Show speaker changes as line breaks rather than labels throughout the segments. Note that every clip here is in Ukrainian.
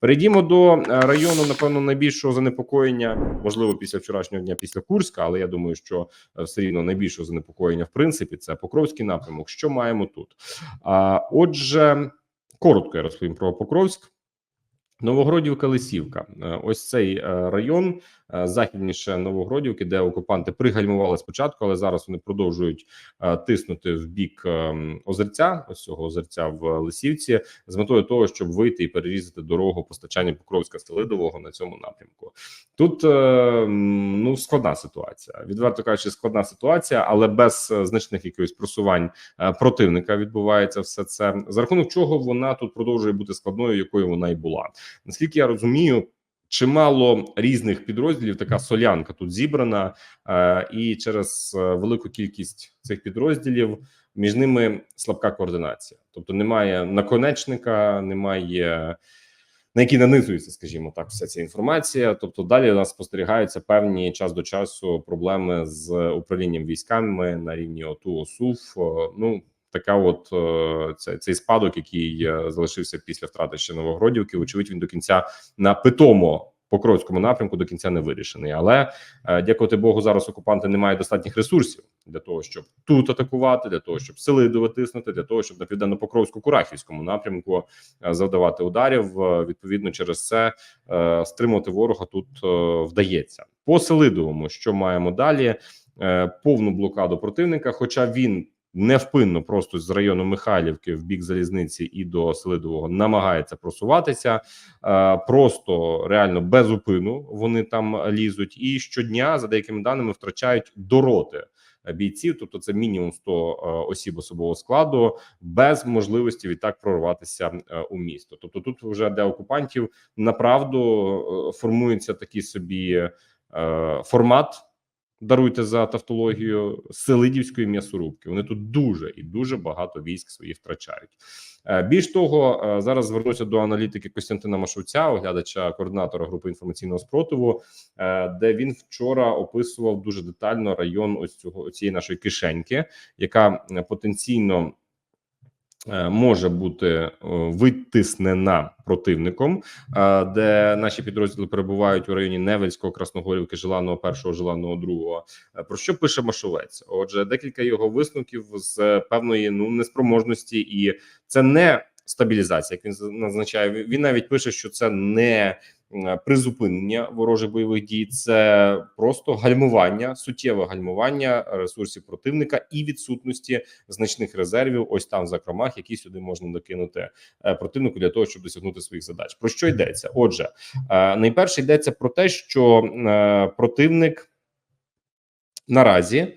Перейдімо до е, району, напевно, найбільшого занепокоєння, можливо, після вчорашнього дня, після Курська, але я думаю, що е, все рівно найбільшого занепокоєння, в принципі, це Покровський напрямок. Що маємо тут? А отже, коротко я розповім про Покровськ. Новогродівка Лисівка. Е, Ось цей район західніше Новогродівки, де окупанти пригальмували спочатку, але зараз вони продовжують е, тиснути в бік е, озерця, ось цього озерця в Лисівці, з метою того, щоб вийти і перерізати дорогу постачання Покровська Стелидового на цьому напрямку. Тут е, ну складна ситуація. Відверто кажучи, складна ситуація, але без е, значних якихось просувань е, противника відбувається все це. За рахунок чого вона тут продовжує бути складною, якою вона і була. Наскільки я розумію, чимало різних підрозділів. Така солянка тут зібрана, е, і через е, велику кількість цих підрозділів між ними слабка координація. Тобто немає наконечника, немає. На які нанизується, скажімо так, вся ця інформація. Тобто, далі у нас спостерігаються певні час до часу проблеми з управлінням військами на рівні ОТУ ОСУФ. Е, Ну така, от е, цей, цей спадок, який е, залишився після втрати ще Новогродівки. Очевидь, він до кінця на питомо. Покровському напрямку до кінця не вирішений, але е, дякувати Богу, зараз окупанти не мають достатніх ресурсів для того, щоб тут атакувати, для того, щоб сили витиснути, для того, щоб на південно-покровську курахівському напрямку завдавати ударів. Відповідно, через це стримувати ворога тут вдається. По Селидовому, що маємо далі? Повну блокаду противника, хоча він невпинно просто з району Михайлівки в бік залізниці і до Селидового намагається просуватися. Е, просто реально без упину вони там лізуть, і щодня, за деякими даними, втрачають до роти бійців, тобто це мінімум 100 е, осіб особового складу, без можливості відтак прорватися е, у місто. Тобто, тут вже для окупантів направду формується такий собі формат. Даруйте за тавтологію селидівської м'ясорубки. Вони тут дуже і дуже багато військ своїх втрачають. Е, Більш того, е, зараз звернуся до аналітики Костянтина Машовця, оглядача координатора групи інформаційного спротиву, е, де він вчора описував дуже детально район ось цього цієї нашої кишеньки, яка потенційно. Е, Може бути е, витиснена противником, е, де наші підрозділи перебувають у районі Невельського, Красногорівки, Желаного першого, Желаного другого. Про що пише Машовець? Отже, декілька його висновків з певної ну неспроможності, і це не стабілізація, як він назначає. Він навіть пише, що це не призупинення ворожих бойових дій, це просто гальмування, суттєве гальмування ресурсів противника і відсутності значних резервів. Ось там в закромах, які сюди можна докинути е, противнику для того, щоб досягнути своїх задач. Про що йдеться? Отже, е, найперше йдеться про те, що е, противник наразі е,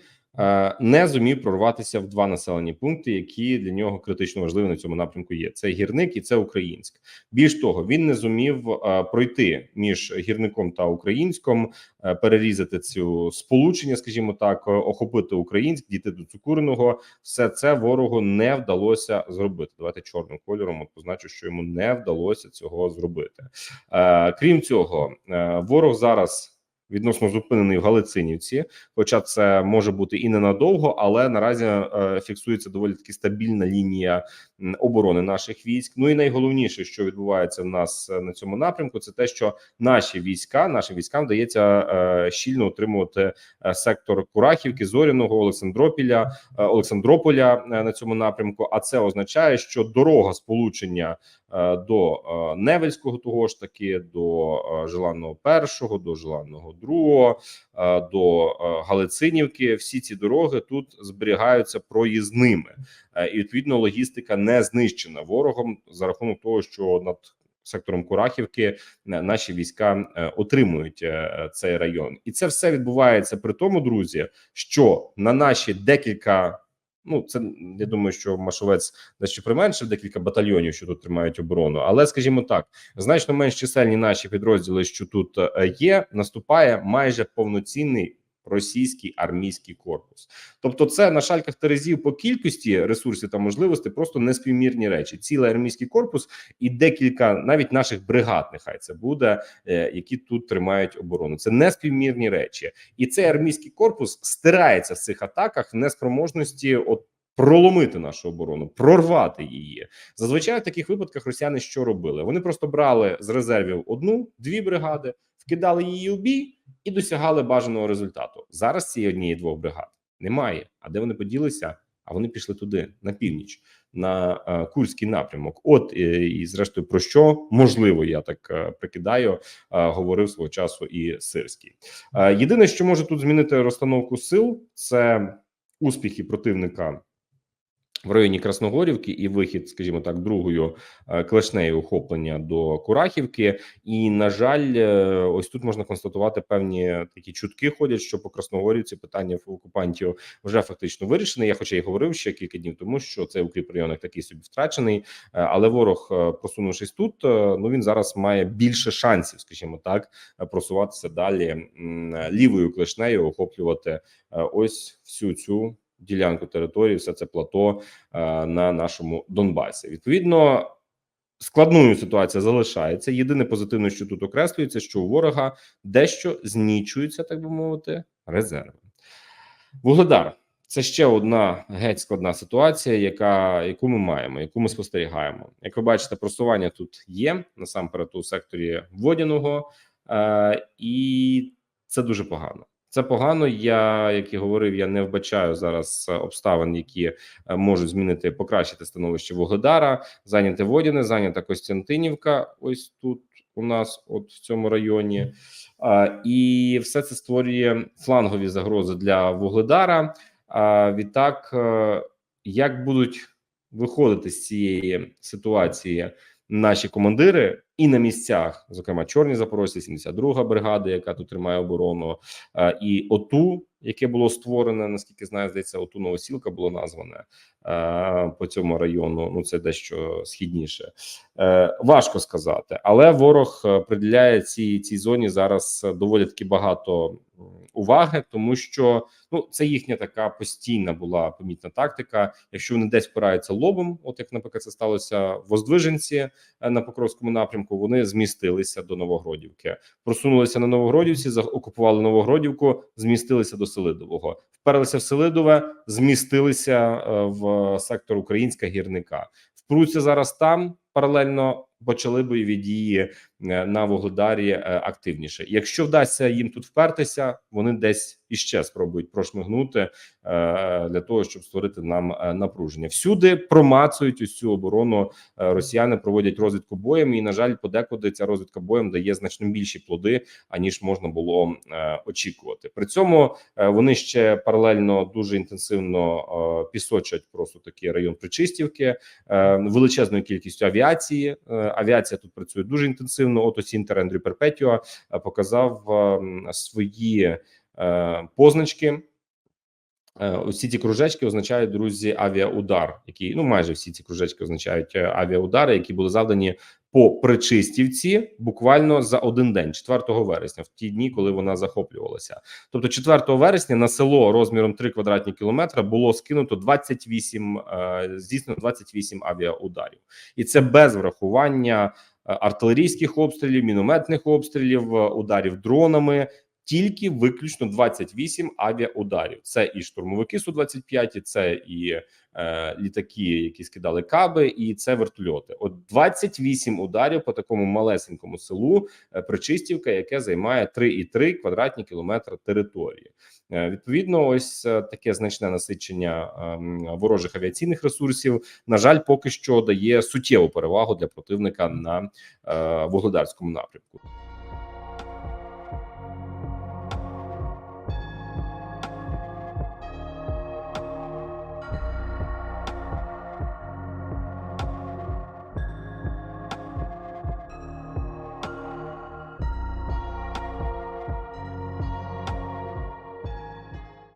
не зумів прорватися в два населені пункти, які для нього критично важливі на цьому напрямку є. Це гірник і це Українськ. Більш того, він не зумів е, пройти між гірником та українськом, е, перерізати цю сполучення, скажімо так, е, охопити українськ, дійти до цукурного. Все це ворогу не вдалося зробити. Давайте чорним кольором от позначу, що йому не вдалося цього зробити. Е, крім цього, е, ворог зараз відносно зупинений в Галицинівці. Хоча це може бути і ненадовго, але наразі е, фіксується доволі таки стабільна лінія оборони наших військ. Ну і найголовніше, що відбувається в нас е, на цьому напрямку, це те, що наші війська, нашим військам вдається е, щільно отримувати сектор Курахівки, Зоряного, Олександропіля, Олександрополя на цьому напрямку. А це означає, що дорога сполучення. До Невельського того ж таки, до Желаного першого, до Желаного 2 е, до е, Галицинівки. Всі ці дороги тут зберігаються проїзними, е, і відповідно логістика не знищена ворогом за рахунок того, що над Сектором Курахівки наші війська отримують цей район, і це все відбувається при тому, друзі, що на наші декілька Ну, це я думаю, що Машовець дещо применшив декілька батальйонів, що тут тримають оборону. Але скажімо так, значно менш чисельні наші підрозділи, що тут е, є, наступає майже повноцінний російський армійський корпус. Тобто, це на шальках терезів по кількості ресурсів та можливостей просто неспівмірні речі. Цілий армійський корпус і декілька навіть наших бригад, нехай це буде, е, які тут тримають оборону. Це неспівмірні речі, і цей армійський корпус стирається в цих атаках в неспроможності от проломити нашу оборону, прорвати її. Зазвичай в таких випадках росіяни що робили? Вони просто брали з резервів одну, дві бригади, вкидали її у бій і досягали бажаного результату. Зараз цієї однієї двох бригад немає. А де вони поділися? А вони пішли туди на північ, на е, Курський напрямок. От е, і зрештою про що можливо, я так е, прикидаю, е, говорив свого часу і Сирський. Е, єдине, що може тут змінити розстановку сил, це успіхи противника. В районі Красногорівки і вихід, скажімо так, другою е, клешнею охоплення до Курахівки. І на жаль, е, ось тут можна констатувати певні такі чутки ходять, що по Красногорівці питання окупантів вже фактично вирішене. Я хоча й говорив ще кілька днів тому, що цей укріп районок такий собі втрачений, е, але ворог, просунувшись тут, ну він зараз має більше шансів, скажімо так, просуватися далі лівою клешнею, охоплювати ось всю цю ділянку території, все це плато е, на нашому Донбасі. Відповідно. Складною ситуація залишається. Єдине позитивне, що тут окреслюється, що у ворога дещо знічуються, так би мовити, резерви. Вугледар це ще одна геть складна ситуація, яка яку ми маємо, яку ми спостерігаємо. Як ви бачите, просування тут є насамперед у секторі водяного, е, і це дуже погано. Це погано. Я як і говорив, я не вбачаю зараз е, обставин, які е, можуть змінити покращити становище Вугледара. Зайняте Водяне, зайнята Костянтинівка. Ось тут у нас, от в цьому районі, а, і все це створює флангові загрози для Вугледара. А відтак, е, як будуть виходити з цієї ситуації наші командири і на місцях, зокрема чорні запорожці, 72 бригада, яка тут тримає оборону, е, і ОТУ, яке було створене, наскільки знаю, здається, ОТУ Новосілка було назване е, по цьому району. Ну це дещо східніше. Е, Важко сказати, але ворог приділяє цій цій зоні зараз доволі таки багато уваги, тому що ну це їхня така постійна була помітна тактика. Якщо вони десь впираються лобом, от як наприклад, це сталося в Воздвиженці е, на Покровському напрямку, вони змістилися до Новогродівки, просунулися на Новогродівці, окупували Новогродівку, змістилися до Селидового, вперлися в Селидове, змістилися е, в сектор Українська гірника. Впруться зараз там паралельно. Почали бойові дії е, на Вугледарі е, активніше. Якщо вдасться їм тут впертися, вони десь іще спробують прошмигнути е, для того, щоб створити нам напруження. Всюди промацують ось цю оборону. Росіяни проводять розвідку боєм, і на жаль, подекуди ця розвідка боєм дає значно більші плоди, аніж можна було очікувати. При цьому вони ще паралельно дуже інтенсивно пісочать просто такий район Причистівки величезною кількістю авіації. Е, Авіація тут працює дуже інтенсивно. Ото Сінтер Андрю Перпетіо е, показав е, свої е, позначки. Е, Усі ці кружечки означають друзі авіаудар, які ну майже всі ці кружечки означають е, авіаудари, які були завдані по Причистівці буквально за один день, 4 вересня, в ті дні, коли вона захоплювалася. Тобто, 4 вересня на село розміром 3 квадратні кілометра було скинуто 28, е, здійснено 28 авіаударів, і це без врахування е, артилерійських обстрілів, мінометних обстрілів, е, ударів дронами. Тільки виключно 28 авіаударів. Це і штурмовики су 25 і це і е, літаки, які скидали каби, і це вертольоти. От 28 ударів по такому малесенькому селу е, Причистівка, яке займає 3,3 квадратні кілометри території. Е, відповідно, ось е, таке значне насичення ем, ворожих авіаційних ресурсів. На жаль, поки що дає суттєву перевагу для противника на е, вугледарському напрямку.